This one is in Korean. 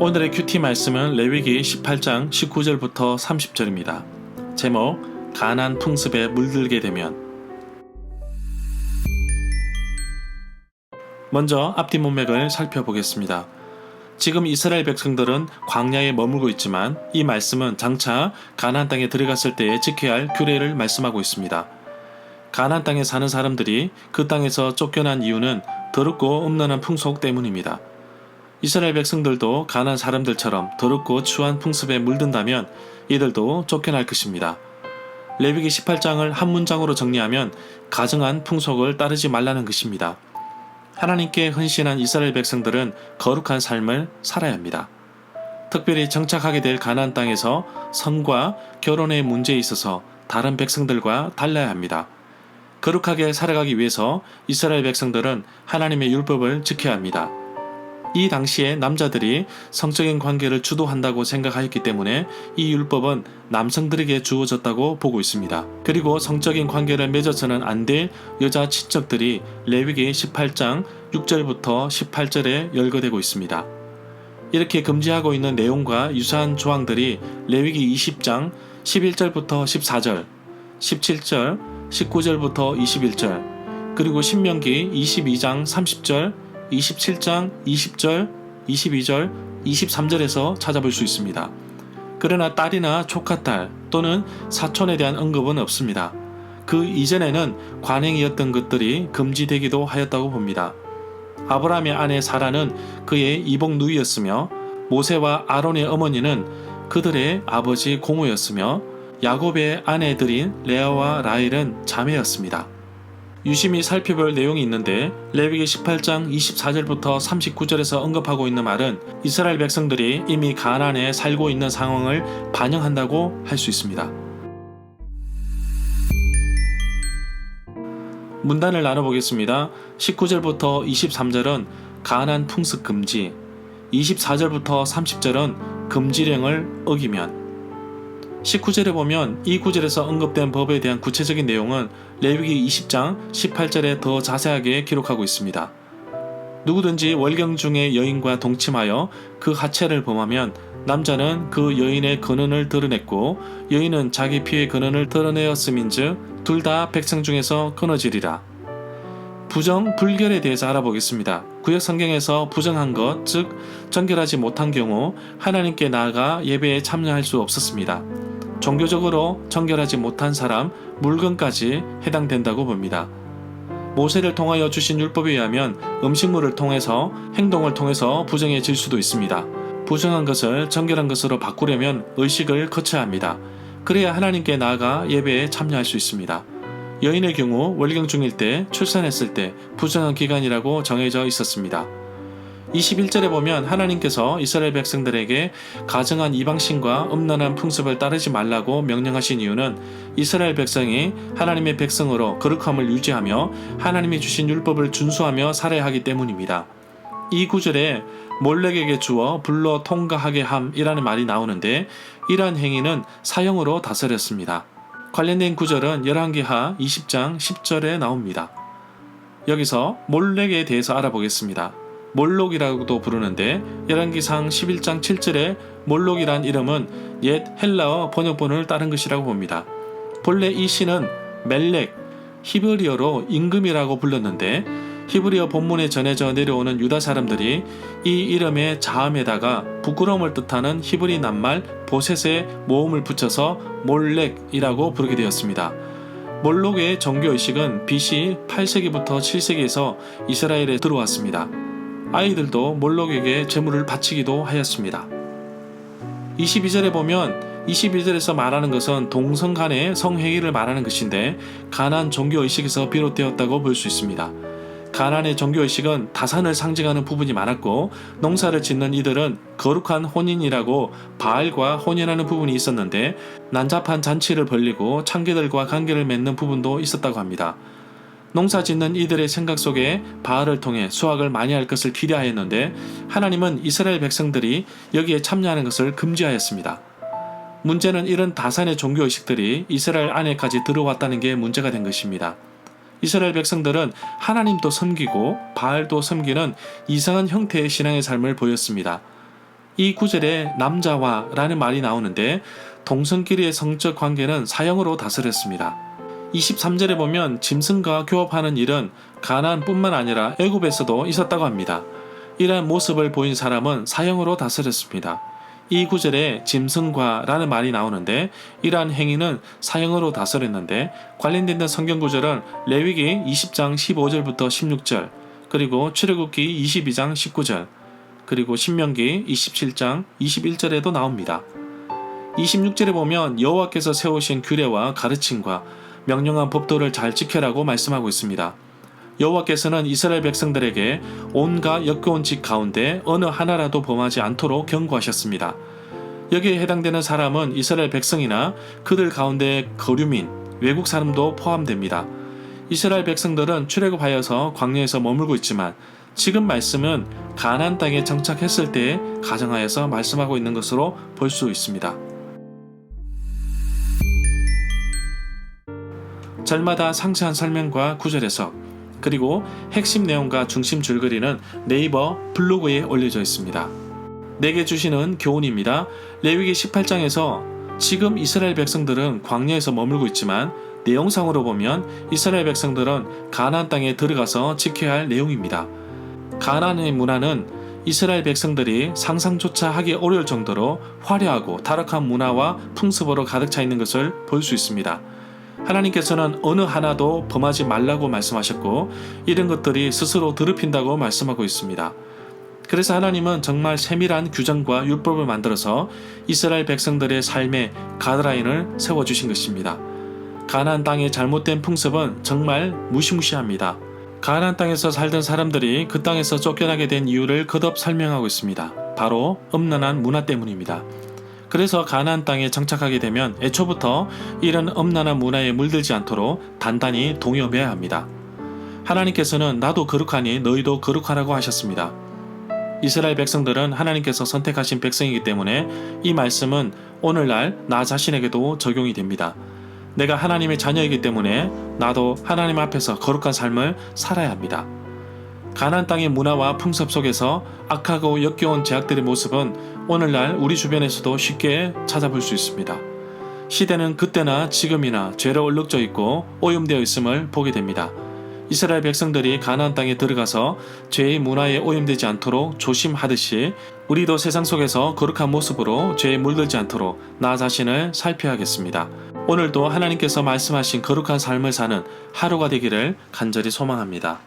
오늘의 큐티 말씀은 레위기 18장 19절부터 30절입니다. 제목 가난 풍습에 물들게 되면 먼저 앞뒤 문맥을 살펴보겠습니다. 지금 이스라엘 백성들은 광야에 머물고 있지만 이 말씀은 장차 가나안 땅에 들어갔을 때에 지켜야 할 규례를 말씀하고 있습니다. 가나안 땅에 사는 사람들이 그 땅에서 쫓겨난 이유는 더럽고 음란한 풍속 때문입니다. 이스라엘 백성들도 가나안 사람들처럼 더럽고 추한 풍습에 물든다면 이들도 쫓겨날 것입니다. 레위기 18장을 한 문장으로 정리하면 가증한 풍속을 따르지 말라는 것입니다. 하나님께 헌신한 이스라엘 백성들은 거룩한 삶을 살아야 합니다. 특별히 정착하게 될 가나안 땅에서 성과 결혼의 문제에 있어서 다른 백성들과 달라야 합니다. 거룩하게 살아가기 위해서 이스라엘 백성들은 하나님의 율법을 지켜야 합니다. 이 당시에 남자들이 성적인 관계를 주도한다고 생각하였기 때문에 이 율법은 남성들에게 주어졌다고 보고 있습니다. 그리고 성적인 관계를 맺어서는 안 될 여자 친척들이 레위기 18장 6절부터 18절에 열거되고 있습니다. 이렇게 금지하고 있는 내용과 유사한 조항들이 레위기 20장 11절부터 14절, 17절, 19절부터 21절, 그리고 신명기 22장 30절, 27장 20절, 22절, 23절에서 찾아볼 수 있습니다. 그러나 딸이나 조카딸 또는 사촌에 대한 언급은 없습니다. 그 이전에는 관행이었던 것들이 금지되기도 하였다고 봅니다. 아브라함의 아내 사라는 그의 이복 누이였으며 모세와 아론의 어머니는 그들의 아버지 고모였으며 야곱의 아내들인 레아와 라헬은 자매였습니다. 유심히 살펴볼 내용이 있는데 레위기 18장 24절부터 39절에서 언급하고 있는 말은 이스라엘 백성들이 이미 가나안에 살고 있는 상황을 반영한다고 할 수 있습니다. 문단을 나눠보겠습니다. 19절부터 23절은 가난 풍습 금지, 24절부터 30절은 금지령을 어기면 19절에 보면 이 구절에서 언급된 법에 대한 구체적인 내용은 레위기 20장 18절에 더 자세하게 기록하고 있습니다. 누구든지 월경 중에 여인과 동침하여 그 하체를 범하면 남자는 그 여인의 근원을 드러냈고 여인은 자기 피의 근원을 드러내었음인즉 둘 다 백성 중에서 끊어지리라. 부정 불결에 대해서 알아보겠습니다. 구약 성경에서 부정한 것, 즉 정결하지 못한 경우 하나님께 나아가 예배에 참여할 수 없었습니다. 종교적으로 정결하지 못한 사람, 물건까지 해당된다고 봅니다. 모세를 통하여 주신 율법에 의하면 음식물을 통해서 행동을 통해서 부정해질 수도 있습니다. 부정한 것을 정결한 것으로 바꾸려면 의식을 거쳐야 합니다. 그래야 하나님께 나아가 예배에 참여할 수 있습니다. 여인의 경우 월경 중일 때 출산했을 때 부정한 기간이라고 정해져 있었습니다. 21절에 보면 하나님께서 이스라엘 백성들에게 가정한 이방신과 음란한 풍습을 따르지 말라고 명령하신 이유는 이스라엘 백성이 하나님의 백성으로 거룩함을 유지하며 하나님이 주신 율법을 준수하며 살아야 하기 때문입니다. 이 구절에 몰렉에게 주어 불러 통과하게 함이라는 말이 나오는데 이러한 행위는 사형으로 다스렸습니다. 관련된 구절은 11개하 20장 10절에 나옵니다. 여기서 몰렉에 대해서 알아보겠습니다. 몰록이라고도 부르는데 열왕기상 11장 7절에 몰록이란 이름은 옛 헬라어 번역본을 따른 것이라고 봅니다. 본래 이 시는 멜렉, 히브리어로 임금이라고 불렀는데 히브리어 본문에 전해져 내려오는 유다 사람들이 이 이름의 자음에다가 부끄러움을 뜻하는 히브리 낱말 보셋의 모음을 붙여서 몰렉이라고 부르게 되었습니다. 몰록의 종교의식은 BC 8세기부터 7세기에서 이스라엘에 들어왔습니다. 아이들도 몰록에게 제물을 바치기도 하였습니다. 22절에 보면 21절에서 말하는 것은 동성 간의 성행위를 말하는 것인데 가난 종교의식에서 비롯되었다고 볼 수 있습니다. 가난의 종교의식은 다산을 상징하는 부분이 많았고 농사를 짓는 이들은 거룩한 혼인이라고 바알과 혼인하는 부분이 있었는데 난잡한 잔치를 벌리고 창기들과 관계를 맺는 부분도 있었다고 합니다. 농사 짓는 이들의 생각 속에 바알을 통해 수확을 많이 할 것을 기대하였는데 하나님은 이스라엘 백성들이 여기에 참여하는 것을 금지하였습니다. 문제는 이런 다산의 종교의식들이 이스라엘 안에까지 들어왔다는 게 문제가 된 것입니다. 이스라엘 백성들은 하나님도 섬기고 바알도 섬기는 이상한 형태의 신앙의 삶을 보였습니다. 이 구절에 남자와 라는 말이 나오는데 동성끼리의 성적 관계는 사형으로 다스렸습니다. 23절에 보면 짐승과 교합하는 일은 가나안뿐만 아니라 애굽에서도 있었다고 합니다. 이러한 모습을 보인 사람은 사형으로 다스렸습니다. 이 구절에 짐승과 라는 말이 나오는데 이러한 행위는 사형으로 다스렸는데 관련된 성경 구절은 레위기 20장 15절부터 16절 그리고 출애굽기 22장 19절 그리고 신명기 27장 21절에도 나옵니다. 26절에 보면 여호와께서 세우신 규례와 가르침과 명령한 법도를 잘 지켜라고 말씀하고 있습니다. 여호와께서는 이스라엘 백성들에게 온갖 역겨운 짓 가운데 어느 하나라도 범하지 않도록 경고하셨습니다. 여기에 해당되는 사람은 이스라엘 백성이나 그들 가운데 거류민, 외국 사람도 포함됩니다. 이스라엘 백성들은 출애굽하여서 광야에서 머물고 있지만 지금 말씀은 가나안 땅에 정착했을 때에 가정하여서 말씀하고 있는 것으로 볼 수 있습니다. 절마다 상세한 설명과 구절 해석 그리고 핵심 내용과 중심 줄거리는 네이버 블로그에 올려져 있습니다. 내게 주시는 교훈입니다. 레위기 18장에서 지금 이스라엘 백성들은 광야에서 머물고 있지만 내용상으로 보면 이스라엘 백성들은 가나안 땅에 들어가서 지켜야 할 내용입니다. 가나안의 문화는 이스라엘 백성들이 상상조차 하기 어려울 정도로 화려하고 타락한 문화와 풍습으로 가득 차 있는 것을 볼 수 있습니다. 하나님께서는 어느 하나도 범하지 말라고 말씀하셨고 이런 것들이 스스로 더럽힌다고 말씀하고 있습니다. 그래서 하나님은 정말 세밀한 규정과 율법을 만들어서 이스라엘 백성들의 삶의 가드라인을 세워주신 것입니다. 가나안 땅의 잘못된 풍습은 정말 무시무시합니다. 가나안 땅에서 살던 사람들이 그 땅에서 쫓겨나게 된 이유를 거듭 설명하고 있습니다. 바로 엄난한 문화 때문입니다. 그래서 가나안 땅에 정착하게 되면 애초부터 이런 엄난한 문화에 물들지 않도록 단단히 동요해야 합니다. 하나님께서는 나도 거룩하니 너희도 거룩하라고 하셨습니다. 이스라엘 백성들은 하나님께서 선택하신 백성이기 때문에 이 말씀은 오늘날 나 자신에게도 적용이 됩니다. 내가 하나님의 자녀이기 때문에 나도 하나님 앞에서 거룩한 삶을 살아야 합니다. 가나안 땅의 문화와 풍습 속에서 악하고 역겨운 제약들의 모습은 오늘날 우리 주변에서도 쉽게 찾아볼 수 있습니다. 시대는 그때나 지금이나 죄로 얼룩져 있고 오염되어 있음을 보게 됩니다. 이스라엘 백성들이 가나안 땅에 들어가서 죄의 문화에 오염되지 않도록 조심하듯이 우리도 세상 속에서 거룩한 모습으로 죄에 물들지 않도록 나 자신을 살펴야겠습니다. 오늘도 하나님께서 말씀하신 거룩한 삶을 사는 하루가 되기를 간절히 소망합니다.